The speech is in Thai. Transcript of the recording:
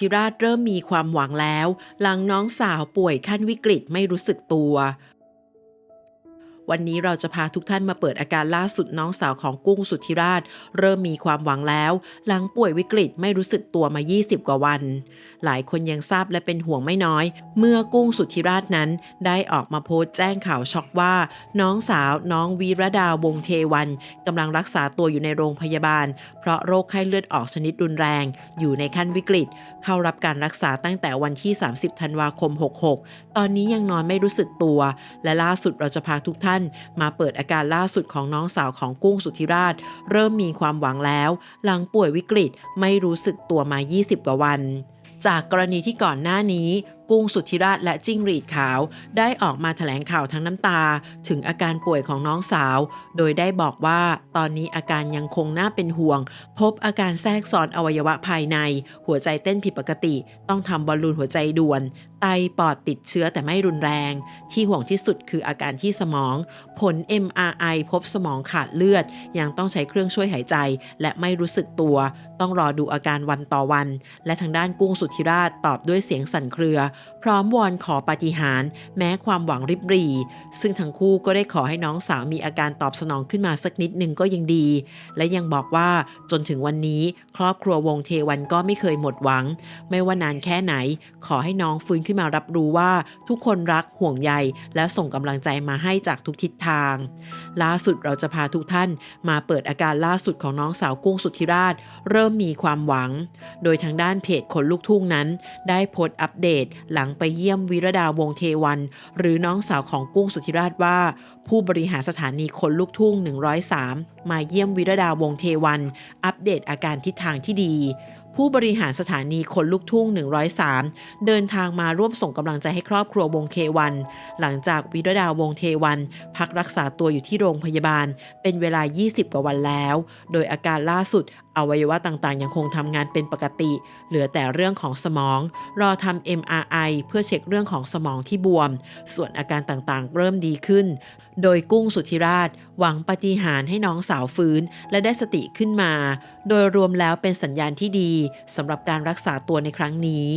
ธิราชเริ่มมีความหวังแล้ว หลังน้องสาวป่วยขั้นวิกฤตไม่รู้สึกตัว วันนี้เราจะพาทุกท่านมาเปิดอาการล่าสุดน้องสาวของกุ้งสุทธิราช เริ่มมีความหวังแล้ว หลังป่วยวิกฤตไม่รู้สึกตัวมา 20 กว่าวัน หลายคนยังทราบและเป็นห่วงไม่น้อย เมื่อกุ้งสุทธิราชนั้นได้ออกมาโพสต์แจ้งข่าวช็อกว่า น้องสาวน้องวีรดาวงเทวันกำลังรักษาตัวอยู่ในโรงพยาบาล เพราะโรคไข้เลือดออกชนิดรุนแรง อยู่ในขั้นวิกฤต เข้ารับการรักษาตั้งแต่วันที่ 30 ธันวาคม 66 ตอนนี้ยังนอนไม่รู้สึกตัว และล่าสุดเราจะพาทุกท่าน มาเปิดอาการล่าสุดของน้องสาวของกุ้งสุทธิราช เริ่มมีความหวังแล้ว หลังป่วยวิกฤตไม่รู้สึกตัวมา 20 กว่าวัน จากกรณีที่ก่อนหน้านี้ กุ้งสุทธิราชและจิ้งหรีดขาว ได้ออกมาแถลงข่าวทั้งน้ำตา ถึงอาการป่วยของน้องสาว โดยได้บอกว่าตอนนี้อาการยังคงน่าเป็นห่วง พบอาการแทรกซ้อนอวัยวะภายใน หัวใจเต้นผิดปกติ ต้องทำบอลลูนหัวใจด่วน ไตปอดติดเชื้อแต่ไม่รุนแรง ที่ห่วงที่สุดคืออาการที่สมอง ผล MRI พบสมองขาดเลือด ยังต้องใช้เครื่องช่วยหายใจ และไม่รู้สึกตัว ต้องรอดูอาการวันต่อวัน และทางด้านกุ้งสุทธิราชตอบด้วยเสียงสั่นเครือพร้อมวอนขอปาฏิหาริย์แม้ความหวังริบหรี่ซึ่งทั้งคู่ก็ได้ขอให้น้องสาวมีอาการตอบสนองขึ้นมาสักนิดหนึ่งก็ยังดี และยังบอกว่าจนถึงวันนี้ครอบครัววงเทวันก็ไม่เคยหมดหวัง ไม่ว่านานแค่ไหน ขอให้น้องฟื้นขึ้นมารับรู้ว่าทุกคนรักห่วงใยและส่งกำลังใจมาให้จากทุกทิศทาง ล่าสุดเราจะพาทุกท่านมาเปิดอาการล่าสุดของน้องสาวกุ้งสุทธิราช เริ่มมีความหวัง โดยทางด้านเพจคนลูกทุ่งนั้น ได้โพสต์อัปเดตหลังไปเยี่ยมวิรดาวงเทวัน หรือน้องสาวของกุ้งสุธิราชว่า ผู้บริหารสถานีคนลูกทุ่ง 103 มาเยี่ยมวิรดาวงเทวัน อัปเดตอาการทิศทางที่ดี ผู้บริหารสถานีคนลูกทุ่ง 103 เดินทางมาร่วมส่งกำลังใจให้ครอบครัววงเควัน หลังจากวิรดาวงเทวัน พักรักษาตัวอยู่ที่โรงพยาบาล เป็นเวลา 20 กว่าวันแล้ว โดยอาการล่าสุดอวัยวะต่างๆ ยังคงทำงานเป็นปกติ เหลือแต่เรื่องของสมอง รอทำ MRI เพื่อเช็คเรื่องของสมองที่บวม ส่วนอาการต่างๆ เริ่มดีขึ้น โดยกุ้งสุธิราช หวังปฏิหารให้น้องสาวฟื้น และได้สติขึ้นมา โดยรวมแล้วเป็นสัญญาณที่ดีสำหรับการรักษาตัวในครั้งนี้